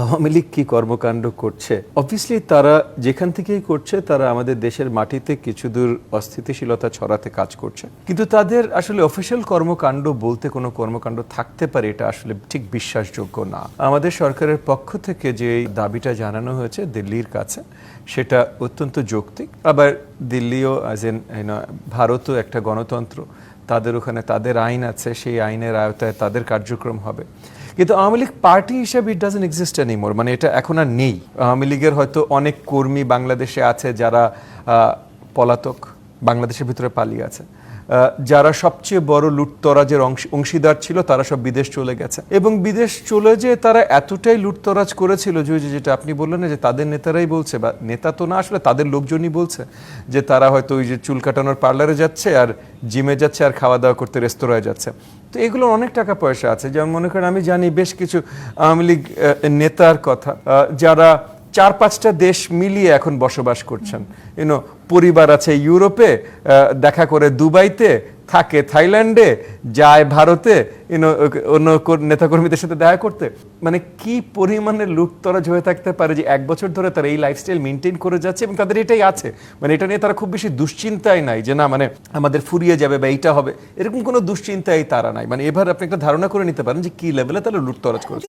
আওয়ামী লীগ কি কর্মকাণ্ড করছে? অবভিয়াসলি তারা যেখান থেকেই করছে, তারা আমাদের দেশের মাটিতে কিছু দূর অস্থিতিশীলতা ছড়াতে কাজ করছে। কিন্তু তাদের আসলে অফিসিয়াল কর্মকাণ্ড বলতে কোনো কর্মকাণ্ড থাকতে পারে, এটা আসলে ঠিক বিশ্বাসযোগ্য না। আমাদের সরকারের পক্ষ থেকে যে দাবিটা জানানো হয়েছে দিল্লির কাছে, সেটা অত্যন্ত যৌক্তিক। আবার দিল্লিও অ্যাজ এন ভারতও একটা গণতন্ত্র। তাদের ওখানে তাদের আইন আছে, সেই আইনের আয়তায় তাদের কার্যক্রম হবে। কিন্তু আওয়ামী লীগ পার্টি হিসেবে ইট ডাজেন্ট এক্সিস্ট এনিমোর মানে এটা এখন আর নেই। আওয়ামী লীগের হয়তো অনেক কর্মী বাংলাদেশে আছে যারা পলাতক, বাংলাদেশের ভিতরে পালিয়ে আছে। যারা সবচেয়ে বড় লুটতরাজের অংশ- অংশীদার ছিল, তারা সব বিদেশ চলে গেছে। এবং বিদেশ চলে যে তারা এতটাই লুটতরাজ করেছিল যে যেটা আপনি বললেন যে তাদের নেতারাই বলছে বা নেতা তো না, আসলে তাদের লোকজনই বলছে যে তারা হয়তো ওই যে চুল কাটানোর পার্লারে যাচ্ছে আর জিমে যাচ্ছে আর খাওয়া দাওয়া করতে রেস্তোরাঁয় যাচ্ছে। তো এগুলো অনেক টাকা পয়সা আছে। যেমন মনে করেন আমি জানি বেশ কিছু আওয়ামী লীগ নেতার কথা। যারা চার পাঁচটা দেশ মিলিয়ে এখন বসবাস করছেন। ইউনো পরিবার আছে ইউরোপে দেখা করে দুবাইতে, থাকে থাইল্যান্ডে, যায় ভারতে ইউনো অন্য নেতাকর্মীদের সাথে দেখা করতে। মানে কি পরিমাণে লুটতরাজ হয়ে থাকতে পারে যে এক বছর ধরে তারা এই লাইফস্টাইল মেনটেন করে যাচ্ছে এবং তাদের এটাই আছে। মানে এটা নিয়ে তারা খুব বেশি দুশ্চিন্তায় নাই যে না মানে আমাদের ফুরিয়ে যাবে বা এইটা হবে। এরকম কোনো দুশ্চিন্তাই তারা নাই। মানে এবার আপনি একটা ধারণা করে নিতে পারেন যে কি লেভেলে তারা লুটতরাজ করেছে।